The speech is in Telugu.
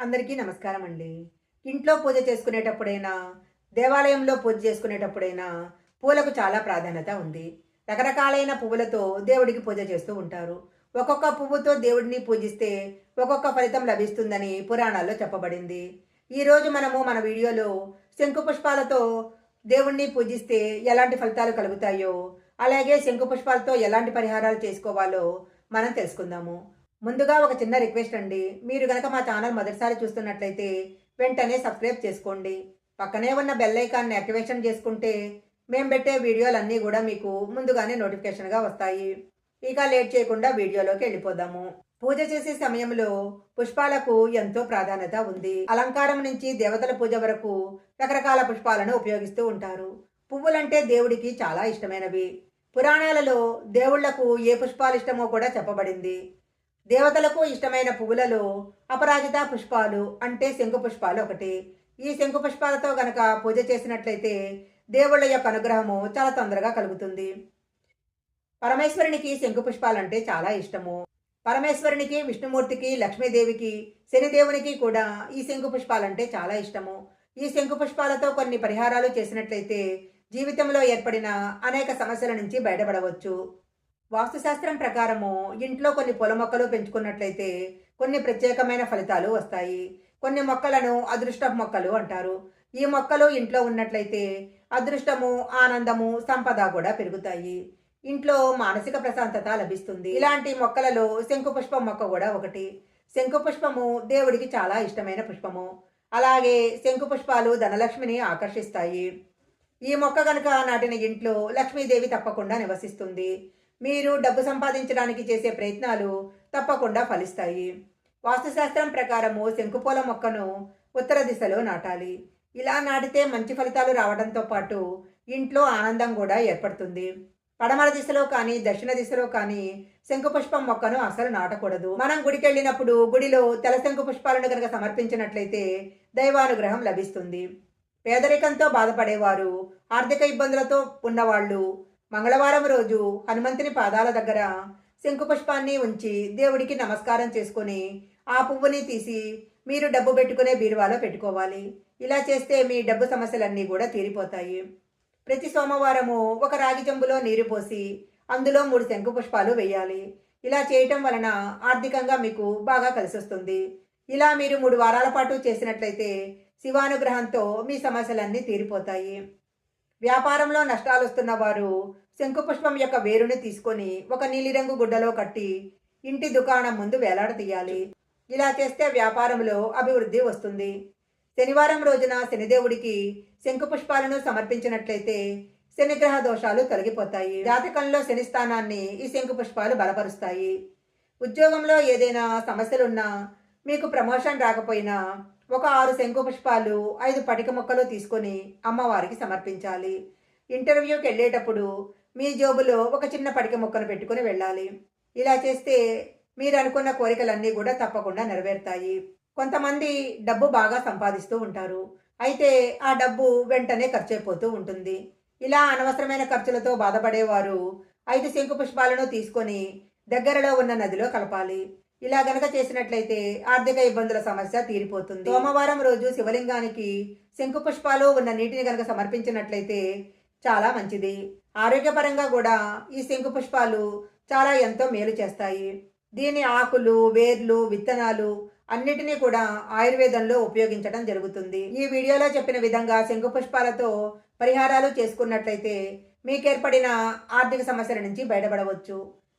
అందరికీ నమస్కారం అండి ఇంట్లో పూజ చేసుకునేటప్పుడైనా దేవాలయంలో పూజ చేసుకునేటప్పుడైనా పూలకు చాలా ప్రాధాన్యత ఉంది. రకరకాలైన పువ్వులతో దేవుడికి పూజ చేస్తూ ఉంటారు. ఒక్కొక్క పువ్వుతో దేవుడిని పూజిస్తే ఒక్కొక్క ఫలితం లభిస్తుందని పురాణాల్లో చెప్పబడింది. ఈరోజు మనము మన వీడియోలో శంకు పుష్పాలతో దేవుణ్ణి పూజిస్తే ఎలాంటి ఫలితాలు కలుగుతాయో అలాగే శంకు పుష్పాలతో ఎలాంటి పరిహారాలు చేసుకోవాలో మనం తెలుసుకుందాము. ముందుగా ఒక చిన్న రిక్వెస్ట్ అండి. మీరు గనక మా ఛానల్ మొదటిసారి చూస్తున్నట్లయితే వెంటనే సబ్స్క్రైబ్ చేసుకోండి. పక్కనే ఉన్న బెల్ ఐకాన్ని యాక్టివేషన్ చేసుకుంటే మేము పెట్టే వీడియోలన్నీ కూడా మీకు ముందుగానే నోటిఫికేషన్గా వస్తాయి. ఇక లేట్ చేయకుండా వీడియోలోకి వెళ్ళిపోదాము. పూజ చేసే సమయంలో పుష్పాలకు ఎంతో ప్రాధాన్యత ఉంది. అలంకారం నుంచి దేవతల పూజ వరకు రకరకాల పుష్పాలను ఉపయోగిస్తూ ఉంటారు. పువ్వులంటే దేవుడికి చాలా ఇష్టమైనవి. పురాణాలలో దేవుళ్ళకు ఏ పుష్పాలు ఇష్టమో కూడా చెప్పబడింది. దేవతలకు ఇష్టమైన పువ్వులలో అపరాజిత పుష్పాలు అంటే శంకు పుష్పాలు ఒకటి. ఈ శంకు పుష్పాలతో గనక పూజ చేసినట్లయితే దేవుళ్ళ యొక్క అనుగ్రహము చాలా తొందరగా కలుగుతుంది. పరమేశ్వరునికి శంకు పుష్పాలంటే చాలా ఇష్టము. పరమేశ్వరునికి విష్ణుమూర్తికి లక్ష్మీదేవికి శనిదేవునికి కూడా ఈ శంకు పుష్పాలంటే చాలా ఇష్టము. ఈ శంకు పుష్పాలతో కొన్ని పరిహారాలు చేసినట్లయితే జీవితంలో ఏర్పడిన అనేక సమస్యల నుంచి బయటపడవచ్చు. వాస్తుశాస్త్రం ప్రకారము ఇంట్లో కొన్ని పూల మొక్కలు పెంచుకున్నట్లయితే కొన్ని ప్రత్యేకమైన ఫలితాలు వస్తాయి. కొన్ని మొక్కలను అదృష్ట మొక్కలు అంటారు. ఈ మొక్కలు ఇంట్లో ఉన్నట్లయితే అదృష్టము ఆనందము సంపద కూడా పెరుగుతాయి. ఇంట్లో మానసిక ప్రశాంతత లభిస్తుంది. ఇలాంటి మొక్కలలో శంకుపుష్పం మొక్క కూడా ఒకటి. శంకుపుష్పము దేవుడికి చాలా ఇష్టమైన పుష్పము. అలాగే శంకుపుష్పాలు ధనలక్ష్మిని ఆకర్షిస్తాయి. ఈ మొక్క కనుక నాటిన ఇంట్లో లక్ష్మీదేవి తప్పకుండా నివసిస్తుంది. మీరు డబ్బు సంపాదించడానికి చేసే ప్రయత్నాలు తప్పకుండా ఫలిస్తాయి. వాస్తుశాస్త్రం ప్రకారము శంకుపూల మొక్కను ఉత్తర దిశలో నాటాలి. ఇలా నాటితే మంచి ఫలితాలు రావడంతో పాటు ఇంట్లో ఆనందం కూడా ఏర్పడుతుంది. పడమర దిశలో కానీ దక్షిణ దిశలో కానీ శంకుపుష్పం మొక్కను అసలు నాటకూడదు. మనం గుడికి వెళ్ళినప్పుడు గుడిలో తెల శంకు పుష్పాలను కనుక సమర్పించినట్లయితే దైవానుగ్రహం లభిస్తుంది. పేదరికంతో బాధపడేవారు ఆర్థిక ఇబ్బందులతో ఉన్నవాళ్ళు మంగళవారం రోజు హనుమంతుని పాదాల దగ్గర శంకుపుష్పాన్ని ఉంచి దేవుడికి నమస్కారం చేసుకొని ఆ పువ్వుని తీసి మీరు డబ్బు పెట్టుకునే బీరువాలో పెట్టుకోవాలి. ఇలా చేస్తే మీ డబ్బు సమస్యలన్నీ కూడా తీరిపోతాయి. ప్రతి సోమవారము ఒక రాగి చెంబులో నీరు పోసి అందులో మూడు శంకు పుష్పాలు వేయాలి. ఇలా చేయటం వలన ఆర్థికంగా మీకు బాగా కలిసి వస్తుంది ఇలా మీరు మూడు వారాల పాటు చేసినట్లయితే శివానుగ్రహంతో మీ సమస్యలన్నీ తీరిపోతాయి. వ్యాపారంలో నష్టాలు వస్తున్న వారు శంకుపుష్పం యొక్క వేరుని తీసుకొని ఒక నీలిరంగు గుడ్డలో కట్టి ఇంటి దుకాణం ముందు వేలాడతీయాలి. ఇలా చేస్తే వ్యాపారంలో అభివృద్ధి వస్తుంది. శనివారం రోజున శనిదేవుడికి శంకుపుష్పాలను సమర్పించినట్లయితే శనిగ్రహ దోషాలు తొలగిపోతాయి. జాతకంలో శని స్థానాన్ని ఈ శంకుపుష్పాలు బలపరుస్తాయి. ఉద్యోగంలో ఏదైనా సమస్యలున్నా మీకు ప్రమోషన్ రాకపోయినా ఒక ఆరు శంకు పుష్పాలు ఐదు పటిక మొక్కలు తీసుకొని అమ్మవారికి సమర్పించాలి. ఇంటర్వ్యూకి వెళ్ళేటప్పుడు మీ జోబులో ఒక చిన్న పటిక మొక్కను పెట్టుకుని వెళ్ళాలి. ఇలా చేస్తే మీరు అనుకున్న కోరికలన్నీ కూడా తప్పకుండా నెరవేరుతాయి. కొంతమంది డబ్బు బాగా సంపాదిస్తూ ఉంటారు. అయితే ఆ డబ్బు వెంటనే ఖర్చు అయిపోతూ ఉంటుంది. ఇలా అనవసరమైన ఖర్చులతో బాధపడేవారు ఐదు శంకు పుష్పాలను తీసుకొని దగ్గరలో ఉన్న నదిలో కలపాలి. ఇలా గనక చేసినట్లయితే ఆర్థిక ఇబ్బందుల సమస్య తీరిపోతుంది. సోమవారం రోజు శివలింగానికి శంకు పుష్పాలు ఉన్న నీటిని గనక సమర్పించినట్లయితే చాలా మంచిది. ఆరోగ్యపరంగా కూడా ఈ శంకు పుష్పాలు చాలా ఎంతో మేలు చేస్తాయి. దీని ఆకులు వేర్లు విత్తనాలు అన్నిటినీ కూడా ఆయుర్వేదంలో ఉపయోగించడం జరుగుతుంది. ఈ వీడియోలో చెప్పిన విధంగా శంకు పుష్పాలతో పరిహారాలు చేసుకున్నట్లయితే మీకు ఏర్పడిన ఆర్థిక సమస్యల నుంచి బయటపడవచ్చు.